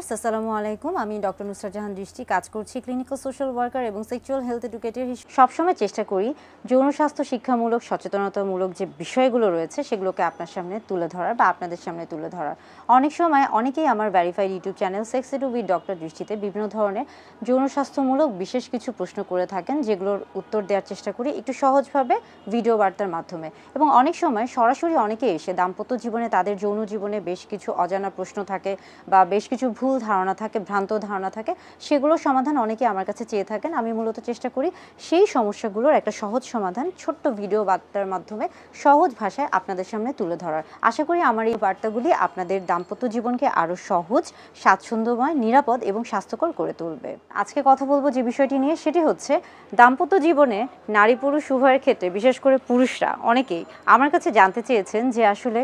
আসসালামু আলাইকুম। আমি ডক্টর নুসরাত জাহান দৃষ্টি, কাজ করছি ক্লিনিক্যাল সোশ্যাল ওয়ার্কার এবং সেক্সুয়াল হেলথ এডুকেটর সবসময় চেষ্টা করি যৌন স্বাস্থ্য শিক্ষামূলক, সচেতনতামূলক যে বিষয়গুলো রয়েছে সেগুলোকে আপনার সামনে তুলে ধরার বা আপনাদের সামনে তুলে ধরার। অনেক সময় অনেকেই আমার verified YouTube channel sex edu with doctor দৃষ্টিতে বিভিন্ন ধরনের যৌন স্বাস্থ্যমূলক বিশেষ কিছু প্রশ্ন করে থাকেন, যেগুলোর উত্তর দেওয়ার চেষ্টা করি একটু সহজভাবে ভিডিও বার্তার মাধ্যমে। এবং অনেক সময় সরাসরি অনেকে এসে দাম্পত্য জীবনে তাদের যৌন জীবনে বেশ কিছু অজানা প্রশ্ন থাকে বা বেশ কিছু ভুল ধারণা থাকে, ভ্রান্ত ধারণা থাকে, সেগুলোর সমাধান অনেকে আমার কাছে চেয়ে থাকেন। আমি মূলত চেষ্টা করি সেই সমস্যাগুলোর একটা সহজ সমাধান, ছোট্ট ভিডিও বার্তার মাধ্যমে সহজ ভাষায় আপনাদের সামনে তুলে ধরার। আশা করি আমার এই বার্তাগুলি আপনাদের দাম্পত্য জীবনকে আরও সহজ, স্বাচ্ছন্দ্যময়, নিরাপদ এবং স্বাস্থ্যকর করে তুলবে। আজকে কথা বলব যে বিষয়টি নিয়ে, সেটি হচ্ছে দাম্পত্য জীবনে নারী পুরুষ উভয়ের ক্ষেত্রে, বিশেষ করে পুরুষরা, অনেকেই আমার কাছে জানতে চেয়েছেন যে আসলে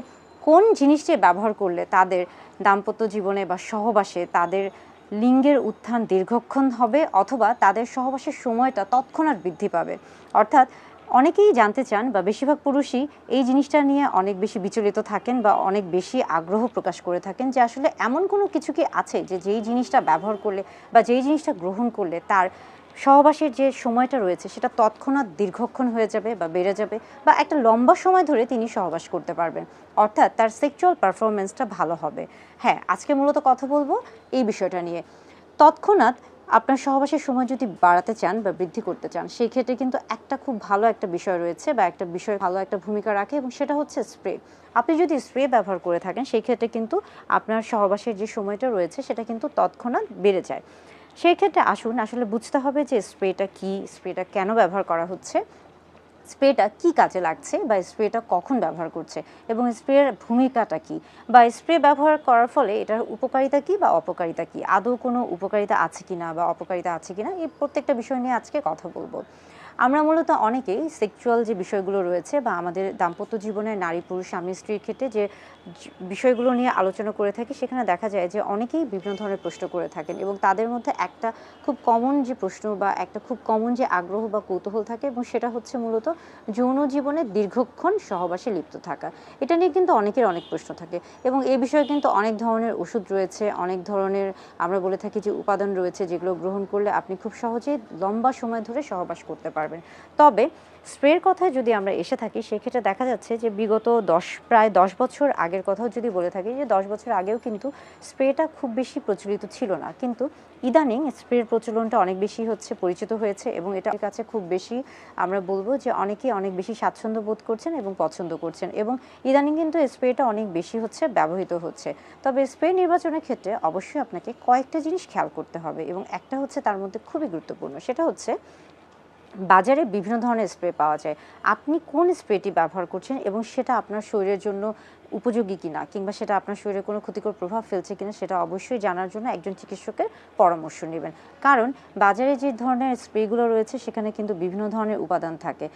কোন জিনিসটি ব্যবহার করলে তাদের দাম্পত্য জীবনে বা সহবাসে তাদের লিঙ্গের উত্থান দীর্ঘক্ষণ হবে অথবা তাদের সহবাসের সময়টা তৎক্ষণাৎ বৃদ্ধি পাবে? অর্থাৎ অনেকেই জানতে চান বা বেশিরভাগ পুরুষই এই জিনিসটা নিয়ে অনেক বেশি বিচলিত থাকেন বা অনেক বেশি আগ্রহ প্রকাশ করে থাকেন যে আসলে এমন কোনো কিছু কি আছে যে যেই জিনিসটা ব্যবহার করলে বা যেই জিনিসটা গ্রহণ করলে তার সহবাসের যে সময়টা রয়েছে, সেটা তৎক্ষণাৎ দীর্ঘক্ষণ হয়ে যাবে বা বেড়ে যাবে বা একটা লম্বা সময় ধরে তিনি সহবাস করতে পারবেন। অর্থাৎ তার সেক্সুয়াল পারফরমেন্সটা ভালো হবে। হ্যাঁ আজকে মূলত কথা বলব এই বিষয়টা নিয়ে। তৎক্ষণাৎ আপনার সহবাসের সময় যদি বাড়াতে চান বা বৃদ্ধি করতে চান, সেই ক্ষেত্রে কিন্তু একটা খুব ভালো একটা বিষয় রয়েছে বা একটা বিষয় ভালো একটা ভূমিকা রাখে এবং সেটা হচ্ছে স্প্রে আপনি যদি স্প্রে ব্যবহার করে থাকেন, সেই ক্ষেত্রে কিন্তু আপনার সহবাসের যে সময়টা রয়েছে, সেটা কিন্তু তৎক্ষণাৎ বেড়ে যায়। সেই ক্ষেত্রে আসুন, আসলে বুঝতে হবে যে স্প্রেটা কি, স্প্রেটা কেন ব্যবহার করা হচ্ছে, স্প্রেটা কি কাজে লাগছে বা স্প্রেটা কখন ব্যবহার করছে এবং স্প্রের ভূমিকাটা কি বা স্প্রে ব্যবহার করার ফলে এটার উপকারিতা কি বা অপকারিতা কি, আদৌ কোনো উপকারিতা আছে কি না বা অপকারিতা আছে কি না এই প্রত্যেকটা বিষয় নিয়ে আজকে কথা বলব। আমরা মূলত অনেকেই সেক্সুয়াল যে বিষয়গুলো রয়েছে বা আমাদের দাম্পত্য জীবনে নারী পুরুষ, স্বামী, স্ত্রীর ক্ষেত্রে যে বিষয়গুলো নিয়ে আলোচনা করে থাকি, সেখানে দেখা যায় যে অনেকেই বিভিন্ন ধরনের প্রশ্ন করে থাকেন এবং তাদের মধ্যে একটা খুব কমন যে প্রশ্ন বা একটা খুব কমন যে আগ্রহ বা কৌতূহল থাকে এবং সেটা হচ্ছে মূলত যৌন জীবনে দীর্ঘক্ষণ সহবাসে লিপ্ত থাকা। এটা নিয়ে কিন্তু অনেকের অনেক প্রশ্ন থাকে এবং এই বিষয়ে কিন্তু অনেক ধরনের ওষুধ রয়েছে, অনেক ধরনের আমরা বলে থাকি যে উপাদান রয়েছে যেগুলো গ্রহণ করলে আপনি খুব সহজেই লম্বা সময় ধরে সহবাস করতে পারবেন। তবে স্প্রের কথায় যদি আমরা এসে থাকি, সেক্ষেত্রে দেখা যাচ্ছে যে বিগত দশ, প্রায় দশ বছর আগের কথাও যদি বলে থাকি, যে দশ বছর আগেও কিন্তু স্প্রেটা খুব বেশি প্রচলিত ছিল না। কিন্তু ইদানিং স্প্রের প্রচলনটা অনেক বেশি হচ্ছে, পরিচিত হয়েছে এবং এটার কাছে খুব বেশি, আমরা বলব যে অনেকেই অনেক বেশি স্বাচ্ছন্দ্য বোধ করছেন এবং পছন্দ করছেন এবং ইদানিং কিন্তু স্প্রেটা অনেক বেশি হচ্ছে, ব্যবহৃত হচ্ছে। তবে স্প্রে নির্বাচনের ক্ষেত্রে অবশ্যই আপনাকে কয়েকটা জিনিস খেয়াল করতে হবে এবং একটা হচ্ছে তার মধ্যে খুবই গুরুত্বপূর্ণ, সেটা হচ্ছে বাজারে বিভিন্ন ধরনের স্প্রে পাওয়া যায়। আপনি কোন স্প্রেটি ব্যবহার করছেন এবং সেটা আপনার শরীরের জন্য উপযোগী কিনা কিংবা সেটা আপনার শরীরে কোনো ক্ষতিকর প্রভাব ফেলছে কিনা সেটা অবশ্যই জানার জন্য একজন চিকিৎসকের পরামর্শ নেবেন। কারণ বাজারে যে ধরনের স্প্রেগুলো রয়েছে সেখানে কিন্তু বিভিন্ন ধরনের উপাদান থাকে।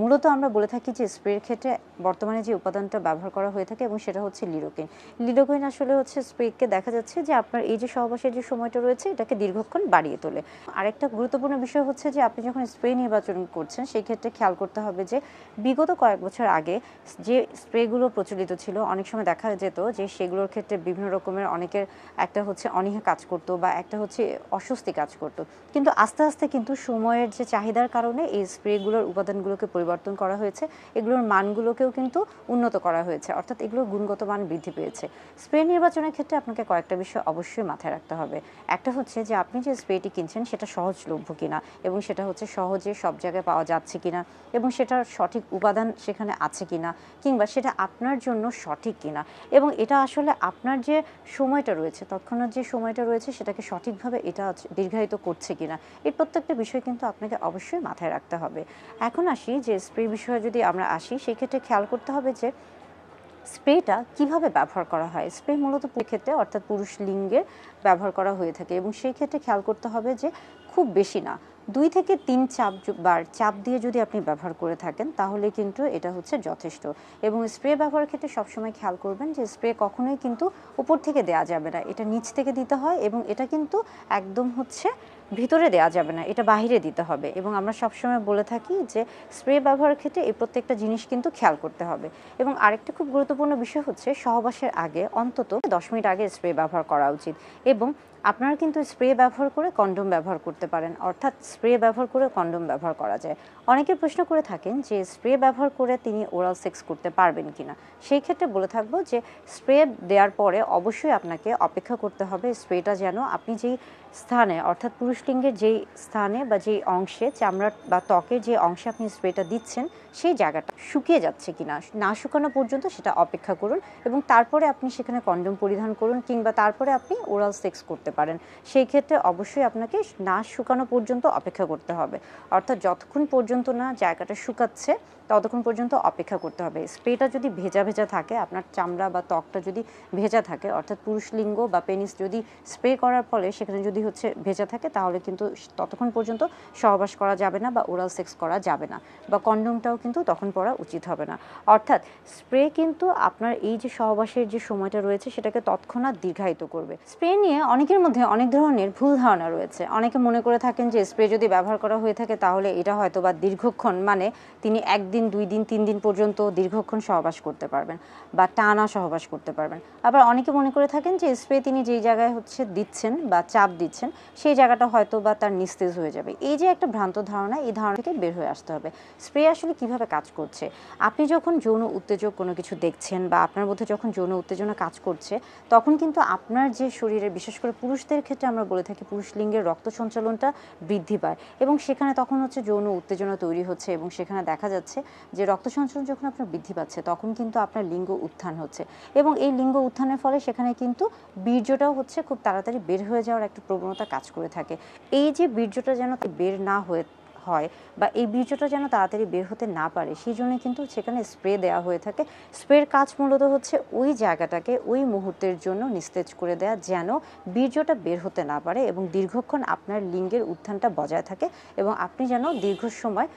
মূলত আমরা বলে থাকি যে স্প্রের ক্ষেত্রে বর্তমানে যে উপাদানটা ব্যবহার করা হয়ে থাকে এবং সেটা হচ্ছে লিডোকিন লিডোকিন আসলে হচ্ছে স্প্রেকে দেখা যাচ্ছে যে আপনার এই যে সহবাসের যে সময়টা রয়েছে এটাকে দীর্ঘক্ষণ বাড়িয়ে তোলে। আরেকটা গুরুত্বপূর্ণ বিষয় হচ্ছে যে আপনি যখন স্প্রে নির্বাচন করছেন, সেই ক্ষেত্রে খেয়াল করতে হবে যে বিগত কয়েক বছর আগে যে স্প্রেগুলো প্রচলিত ছিল। অনেক সময় দেখা যেত যে সেগুলোর ক্ষেত্রে বিভিন্ন রকমের অনেকের একটা হচ্ছে অনীহা কাজ করতো বা একটা হচ্ছে অস্বস্তি কাজ করতো। কিন্তু আস্তে আস্তে কিন্তু সময়ের যে চাহিদার কারণে এই স্প্রেগুলোর উপাদানগুলোকে পরিবর্তন করা হয়েছে। এগুলোর মানগুলোকেও কিন্তু উন্নত করা হয়েছে। অর্থাৎ এগুলোর গুণগত মান বৃদ্ধি পেয়েছে। স্প্রে নির্বাচনের ক্ষেত্রে আপনাকে কয়েকটা বিষয় অবশ্যই মাথায় রাখতে হবে। একটা হচ্ছে যে আপনি যে স্প্রেটি কিনছেন সেটা সহজলভ্য কিনা এবং সেটা হচ্ছে সহজে সব জায়গায় পাওয়া যাচ্ছে কিনা এবং সেটার সঠিক উপাদান সেখানে আছে কিনা কিংবা সেটা আপনার জন্য সঠিক কিনা? এবং এটা আসলে আপনার যে সময়টা রয়েছে, তৎক্ষণাৎ যে সময়টা রয়েছে, সেটাকে সঠিকভাবে এটা দীর্ঘায়িত করছে কিনা, এই প্রত্যেকটা বিষয় কিন্তু আপনাকে অবশ্যই মাথায় রাখতে হবে। এখন আসি যে স্প্রে বিষয়ে যদি আমরা আসি সেই ক্ষেত্রে খেয়াল করতে হবে যে স্প্রেটা কীভাবে ব্যবহার করা হয়? স্প্রে মূলত ক্ষেত্রে, অর্থাৎ পুরুষ লিঙ্গে ব্যবহার করা হয়ে থাকে এবং সেই ক্ষেত্রে খেয়াল করতে হবে যে খুব বেশি না। দুই থেকে তিন চাপ বার চাপ দিয়ে যদি আপনি ব্যবহার করে থাকেন, তাহলে কিন্তু এটা হচ্ছে যথেষ্ট। এবং স্প্রে ব্যবহারের ক্ষেত্রে সবসময় খেয়াল করবেন যে স্প্রে কখনোই কিন্তু উপর থেকে দেওয়া যাবে না। এটা নিচ থেকে দিতে হয় এবং এটা কিন্তু একদম হচ্ছে ভিতরে দেওয়া যাবে না, এটা বাহিরে দিতে হবে। এবং আমরা সবসময় বলে থাকি যে স্প্রে ব্যবহারের ক্ষেত্রে এই প্রত্যেকটা জিনিস কিন্তু খেয়াল করতে হবে। এবং আরেকটা খুব গুরুত্বপূর্ণ বিষয় হচ্ছে, সহবাসের আগে অন্তত দশ মিনিট আগে স্প্রে ব্যবহার করা উচিত। এবং আপনারা কিন্তু স্প্রে ব্যবহার করে কন্ডোম ব্যবহার করতে পারেন, অর্থাৎ স্প্রে ব্যবহার করে কন্ডোম ব্যবহার করা যায়। অনেকে প্রশ্ন করে থাকেন যে স্প্রে ব্যবহার করে তিনি ওরাল সেক্স করতে পারবেন কিনা? সেই ক্ষেত্রে বলে থাকব যে স্প্রে দেওয়ার পরে অবশ্যই আপনাকে অপেক্ষা করতে হবে স্প্রেটা যেন আপনি যেই স্থানে, অর্থাৎ পুরুষলিঙ্গের যেই স্থানে বা যেই অংশে চামড়ার বা ত্বকের যে অংশে আপনি স্প্রেটা দিচ্ছেন, সেই জায়গাটা শুকিয়ে যাচ্ছে কিনা, না না শুকানো পর্যন্ত সেটা অপেক্ষা করুন এবং তারপরে আপনি সেখানে কন্ডোম পরিধান করুন কিংবা তারপরে আপনি ওরাল সেক্স করতে পারেন। সেই ক্ষেত্রে অবশ্যই আপনাকে না শুকানো পর্যন্ত অপেক্ষা করতে হবে। অর্থাৎ যতক্ষণ পর্যন্ত না জায়গাটা শুকাচ্ছে, ততক্ষণ পর্যন্ত অপেক্ষা করতে হবে। স্প্রেটা যদি ভেজা ভেজা থাকে, আপনার চামড়া বা ত্বকটা যদি ভেজা থাকে, অর্থাৎ পুরুষ লিঙ্গ বা পেনিস যদি স্প্রে করার ফলে সেখানে যদি হচ্ছে ভেজা থাকে, তাহলে কিন্তু ততক্ষণ পর্যন্ত সহবাস করা যাবে না বা ওরাল সেক্স করা যাবে না বা কন্ডোমটাও কিন্তু তখন পরা উচিত হবে না। অর্থাৎ স্প্রে কিন্তু আপনার এই যে সহবাসের যে সময়টা রয়েছে সেটাকে তৎক্ষণাৎ দীর্ঘায়িত করবে। স্প্রে নিয়ে অনেকের মধ্যে অনেক ধরনের ভুল ধারণা রয়েছে। অনেকে মনে করে থাকেন যে স্প্রে যদি ব্যবহার করা হয়ে থাকে তাহলে এটা হয়তো বা দীর্ঘক্ষণ মানে তিনি একদিন, দুই দিন, তিন দিন পর্যন্ত দীর্ঘক্ষণ সহবাস করতে পারবেন বা টানা সহবাস করতে পারবেন। আবার অনেকে মনে করে থাকেন যে স্প্রে তিনি যেই জায়গায় হচ্ছে দিচ্ছেন বা চাপ দিচ্ছেন সেই জায়গাটা হয়তো বা তার নিস্তেজ হয়ে যাবে। এই যে একটা ভ্রান্ত ধারণা, এই ধারণা থেকে বের হয়ে আসতে হবে। স্প্রে আসলে কীভাবে কাজ করছে? আপনি যখন যৌন উত্তেজক কোনো কিছু দেখছেন বা আপনার মধ্যে যখন যৌন উত্তেজনা কাজ করছে, তখন কিন্তু আপনার যে শরীরে বিশেষ করে পুরুষদের ক্ষেত্রে আমরা বলে থাকি পুরুষ লিঙ্গের রক্ত সঞ্চালনটা বৃদ্ধি পায় এবং সেখানে তখন হচ্ছে যৌন উত্তেজনা তৈরি হচ্ছে এবং সেখানে দেখা যাচ্ছে যে রক্ত সঞ্চালন যখন আপনার বৃদ্ধি পাচ্ছে, তখন কিন্তু আপনার লিঙ্গ উত্থান হচ্ছে। এবং এই লিঙ্গ উত্থানের ফলে সেখানে কিন্তু বীর্যটাও হচ্ছে খুব তাড়াতাড়ি বের হয়ে যাওয়ার একটা প্রবণতা কাজ করে থাকে। এই যে বীর্যটা যেন বের না হয়ে হয় বা এই বীর্যটা যেন তাড়াতাড়ি বের হতে না পারে সেই জন্য কিন্তু সেখানে স্প্রে দেওয়া হয়ে থাকে। স্প্রের কাজ মূলত হচ্ছে ওই জায়গাটাকে ওই মুহূর্তের জন্য নিস্তেজ করে দেওয়া যেন বীর্যটা বের হতে না পারে এবং দীর্ঘক্ষণ আপনার লিঙ্গের উত্থানটা বজায় থাকে এবং আপনি যেন দীর্ঘ সময়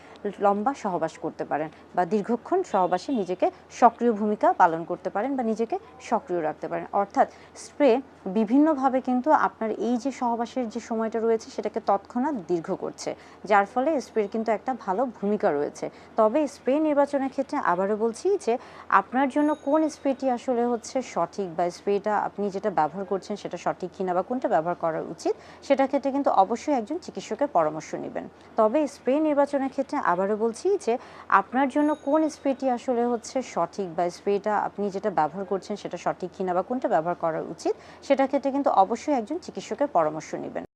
লম্বা সহবাস করতে পারেন বা দীর্ঘক্ষণ সহবাসে নিজেকে সক্রিয় ভূমিকা পালন করতে পারেন বা নিজেকে সক্রিয় রাখতে পারেন। অর্থাৎ স্প্রে বিভিন্নভাবে কিন্তু আপনার এই যে সহবাসের যে সময়টা রয়েছে সেটাকে তৎক্ষণাৎ দীর্ঘ করছে, যার ফলে স্প্রের কিন্তু একটা ভালো ভূমিকা রয়েছে। তবে স্প্রে নির্বাচনের ক্ষেত্রে আবারও বলছি যে, আপনার জন্য কোন স্প্রেটি আসলে হচ্ছে সঠিক বা স্প্রেটা আপনি যেটা ব্যবহার করছেন সেটা সঠিক কিনা বা কোনটা ব্যবহার করা উচিত সেটা ক্ষেত্রে কিন্তু অবশ্যই একজন চিকিৎসকের পরামর্শ নেবেন। তবে স্প্রে নির্বাচনের ক্ষেত্রে আবারও বলছি যে, আপনার জন্য কোন স্প্রেটি আসলে হচ্ছে সঠিক বা স্প্রেটা আপনি যেটা ব্যবহার করছেন সেটা সঠিক কিনা বা কোনটা ব্যবহার করা উচিত সেটা ক্ষেত্রে কিন্তু অবশ্যই একজন চিকিৎসকের পরামর্শ নেবেন।